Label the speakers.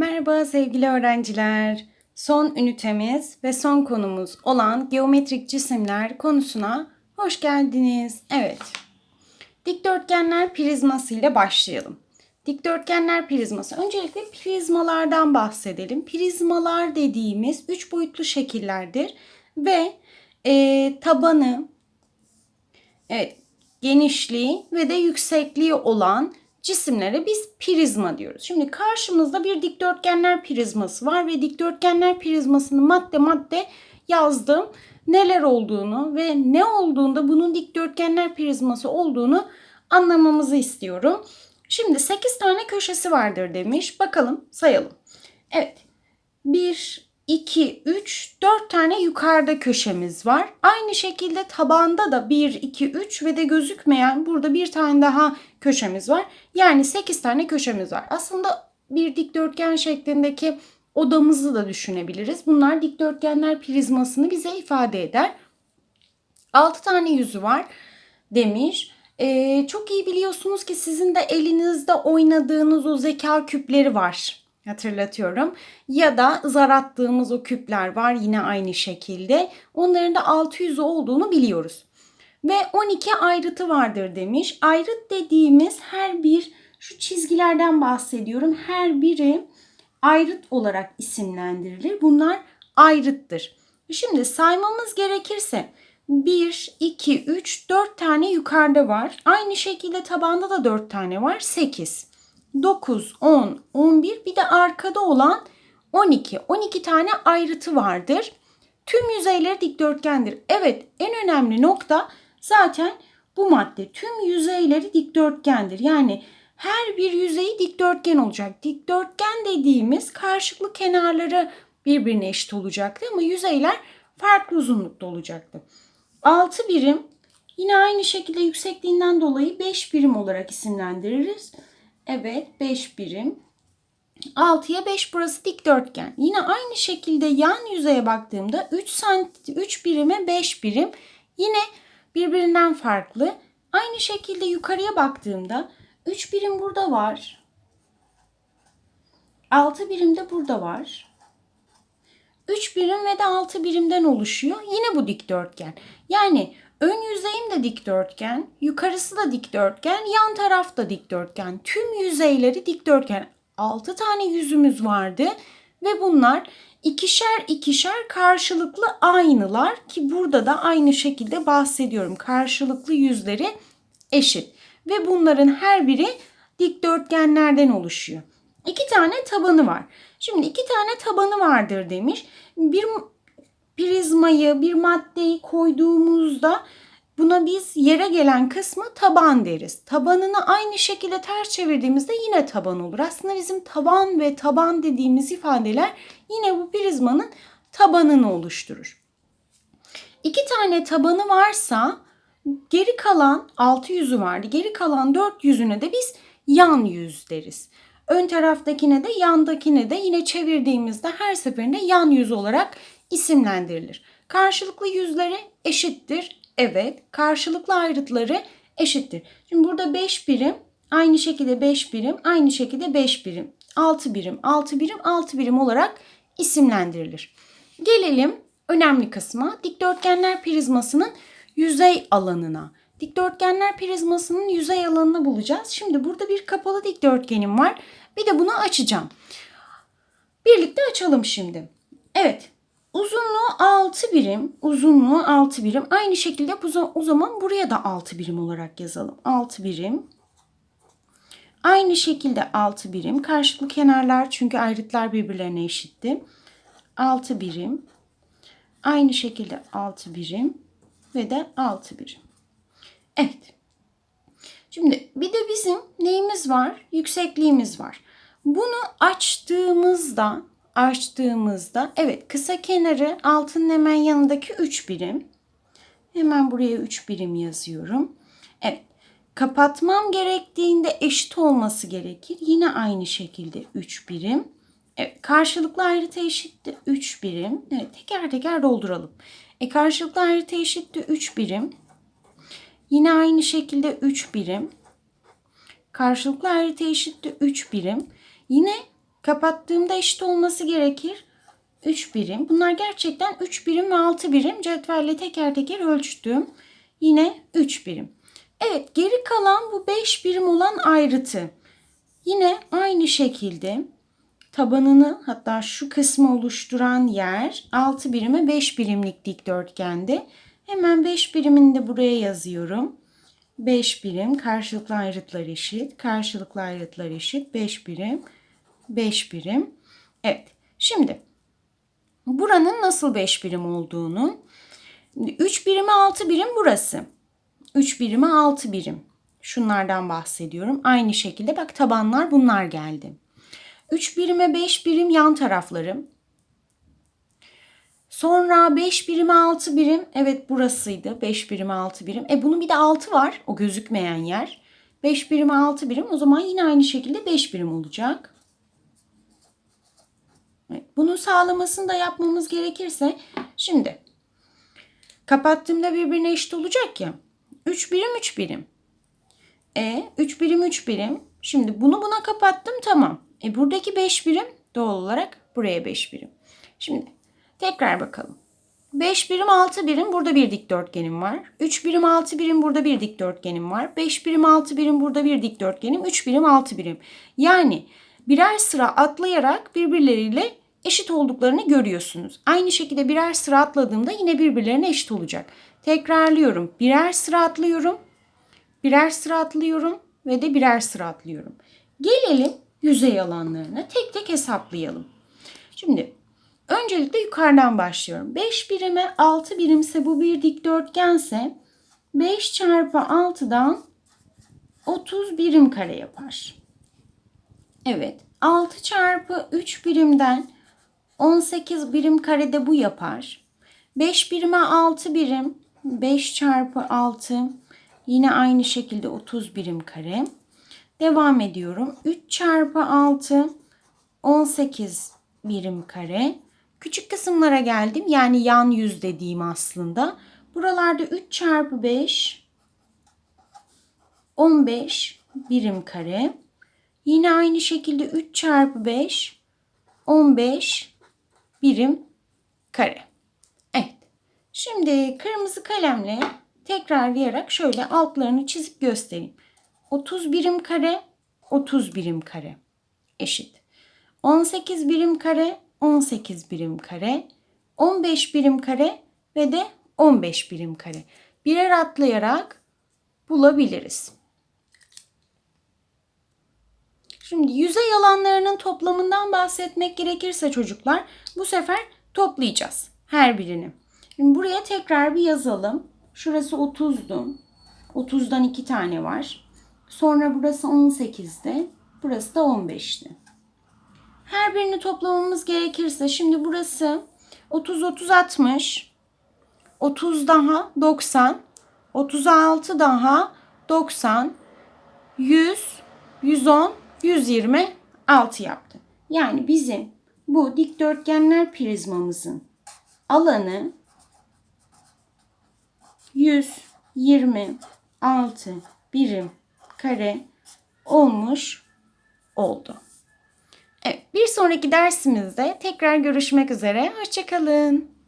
Speaker 1: Merhaba sevgili öğrenciler. Son ünitemiz ve son konumuz olan geometrik cisimler konusuna hoş geldiniz. Evet. Dikdörtgenler prizması ile başlayalım. Dikdörtgenler prizması. Öncelikle prizmalardan bahsedelim. Prizmalar dediğimiz üç boyutlu şekillerdir ve e, tabanı, evet, genişliği ve de yüksekliği olan cisimlere biz prizma diyoruz. Şimdi karşımızda bir dikdörtgenler prizması var ve dikdörtgenler prizmasını madde madde yazdım. Neler olduğunu ve ne olduğunda bunun dikdörtgenler prizması olduğunu anlamamızı istiyorum. Şimdi 8 tane köşesi vardır demiş. Bakalım sayalım. Evet. 1, 2, 3, 4 tane yukarıda köşemiz var. Aynı şekilde tabanda da 1, 2, 3 ve de gözükmeyen burada bir tane daha köşemiz var. Yani 8 tane köşemiz var. Aslında bir dikdörtgen şeklindeki odamızı da düşünebiliriz. Bunlar dikdörtgenler prizmasını bize ifade eder. 6 tane yüzü var demiş. Ee, çok iyi biliyorsunuz ki sizin de elinizde oynadığınız o zeka küpleri var hatırlatıyorum. Ya da zar attığımız o küpler var yine aynı şekilde. Onların da 600 olduğunu biliyoruz. Ve 12 ayrıtı vardır demiş. Ayrıt dediğimiz her bir şu çizgilerden bahsediyorum. Her biri ayrıt olarak isimlendirilir. Bunlar ayrıttır. Şimdi saymamız gerekirse 1, 2, 3, 4 tane yukarıda var. Aynı şekilde tabanda da 4 tane var. 8. 9, 10, 11 bir de arkada olan 12. 12 tane ayrıtı vardır. Tüm yüzeyleri dikdörtgendir. Evet en önemli nokta zaten bu madde. Tüm yüzeyleri dikdörtgendir. Yani her bir yüzeyi dikdörtgen olacak. Dikdörtgen dediğimiz karşılıklı kenarları birbirine eşit olacaktı ama yüzeyler farklı uzunlukta olacaktı. 6 birim yine aynı şekilde yüksekliğinden dolayı 5 birim olarak isimlendiririz. Evet 5 birim. 6'ya 5 burası dikdörtgen. Yine aynı şekilde yan yüzeye baktığımda 3 santi 3 birime 5 birim. Yine birbirinden farklı. Aynı şekilde yukarıya baktığımda 3 birim burada var. 6 birim de burada var. 3 birim ve de 6 birimden oluşuyor. Yine bu dikdörtgen. Yani ön yüzeyim de dikdörtgen, yukarısı da dikdörtgen, yan taraf da dikdörtgen. Tüm yüzeyleri dikdörtgen. 6 tane yüzümüz vardı ve bunlar ikişer ikişer karşılıklı aynılar ki burada da aynı şekilde bahsediyorum. Karşılıklı yüzleri eşit ve bunların her biri dikdörtgenlerden oluşuyor. İki tane tabanı var. Şimdi iki tane tabanı vardır demiş. Bir prizmayı, bir maddeyi koyduğumuzda buna biz yere gelen kısmı taban deriz. Tabanını aynı şekilde ters çevirdiğimizde yine taban olur. Aslında bizim taban ve taban dediğimiz ifadeler yine bu prizmanın tabanını oluşturur. İki tane tabanı varsa geri kalan 6 yüzü vardı. Geri kalan 4 yüzüne de biz yan yüz deriz. Ön taraftakine de yandakine de yine çevirdiğimizde her seferinde yan yüz olarak isimlendirilir. Karşılıklı yüzleri eşittir. Evet. Karşılıklı ayrıtları eşittir. Şimdi burada 5 birim, aynı şekilde 5 birim, aynı şekilde 5 birim, 6 birim, 6 birim, 6 birim olarak isimlendirilir. Gelelim önemli kısma. Dikdörtgenler prizmasının yüzey alanına. Dikdörtgenler prizmasının yüzey alanını bulacağız. Şimdi burada bir kapalı dikdörtgenim var. Bir de bunu açacağım. Birlikte açalım şimdi. Evet. Uzunluğu 6 birim. Uzunluğu 6 birim. Aynı şekilde o zaman buraya da 6 birim olarak yazalım. 6 birim. Aynı şekilde 6 birim. Karşılıklı kenarlar çünkü ayrıtlar birbirlerine eşitti. 6 birim. Aynı şekilde 6 birim ve de 6 birim. Evet. Şimdi bir de bizim neyimiz var? Yüksekliğimiz var. Bunu açtığımızda açtığımızda evet kısa kenarı altının hemen yanındaki 3 birim. Hemen buraya 3 birim yazıyorum. Evet. Kapatmam gerektiğinde eşit olması gerekir. Yine aynı şekilde 3 birim. Evet, karşılıklı ayrıtı eşitti 3 birim. Evet, teker teker dolduralım. E, karşılıklı ayrıtı eşitti 3 birim. Yine aynı şekilde 3 birim. Karşılıklı ayrıtı eşitti 3 birim. Yine Kapattığımda eşit olması gerekir. 3 birim. Bunlar gerçekten 3 birim ve 6 birim. Cetvelle teker teker ölçtüm. Yine 3 birim. Evet geri kalan bu 5 birim olan ayrıtı. Yine aynı şekilde tabanını hatta şu kısmı oluşturan yer 6 birime 5 birimlik dikdörtgendi. Hemen 5 birimini de buraya yazıyorum. 5 birim karşılıklı ayrıtlar eşit. Karşılıklı ayrıtlar eşit. 5 birim. 5 birim. Evet. Şimdi buranın nasıl 5 birim olduğunu 3 birime 6 birim burası. 3 birime 6 birim. Şunlardan bahsediyorum. Aynı şekilde bak tabanlar bunlar geldi. 3 birime 5 birim yan taraflarım. Sonra 5 birime 6 birim. Evet burasıydı. 5 birime 6 birim. E bunun bir de 6 var. O gözükmeyen yer. 5 birime 6 birim. O zaman yine aynı şekilde 5 birim olacak. Bunun sağlamasını da yapmamız gerekirse şimdi kapattığımda birbirine eşit olacak ya. 3 birim 3 birim. E 3 birim 3 birim. Şimdi bunu buna kapattım tamam. E buradaki 5 birim doğal olarak buraya 5 birim. Şimdi tekrar bakalım. 5 birim 6 birim burada bir dikdörtgenim var. 3 birim 6 birim burada bir dikdörtgenim var. 5 birim 6 birim burada bir dikdörtgenim. 3 birim 6 birim. Yani birer sıra atlayarak birbirleriyle eşit olduklarını görüyorsunuz. Aynı şekilde birer sıra atladığımda yine birbirlerine eşit olacak. Tekrarlıyorum. Birer sıra atlıyorum. Birer sıra atlıyorum ve de birer sıra atlıyorum. Gelelim yüzey alanlarına tek tek hesaplayalım. Şimdi öncelikle yukarıdan başlıyorum. 5 birime 6 birimse bu bir dikdörtgense 5 çarpı 6'dan 30 birim kare yapar. Evet 6 çarpı 3 birimden 18 birim karede bu yapar. 5 birime 6 birim 5 çarpı 6 yine aynı şekilde 30 birim kare. Devam ediyorum. 3 çarpı 6 18 birim kare. Küçük kısımlara geldim. Yani yan yüz dediğim aslında. Buralarda 3 çarpı 5 15 birim kare. Yine aynı şekilde 3 çarpı 5 15 birim kare. Evet. Şimdi kırmızı kalemle tekrarlayarak şöyle altlarını çizip göstereyim. 30 birim kare 30 birim kare eşit. 18 birim kare 18 birim kare 15 birim kare ve de 15 birim kare. Birer atlayarak bulabiliriz. Şimdi yüzey alanlarının toplamından bahsetmek gerekirse çocuklar bu sefer toplayacağız her birini. Şimdi buraya tekrar bir yazalım. Şurası 30'du. 30'dan 2 tane var. Sonra burası 18'di. Burası da 15'ti. Her birini toplamamız gerekirse şimdi burası 30 30 60 30 daha 90 36 daha 90 100 110 126 yaptı. Yani bizim bu dikdörtgenler prizmamızın alanı 126 birim kare olmuş oldu. Evet, bir sonraki dersimizde tekrar görüşmek üzere. Hoşçakalın.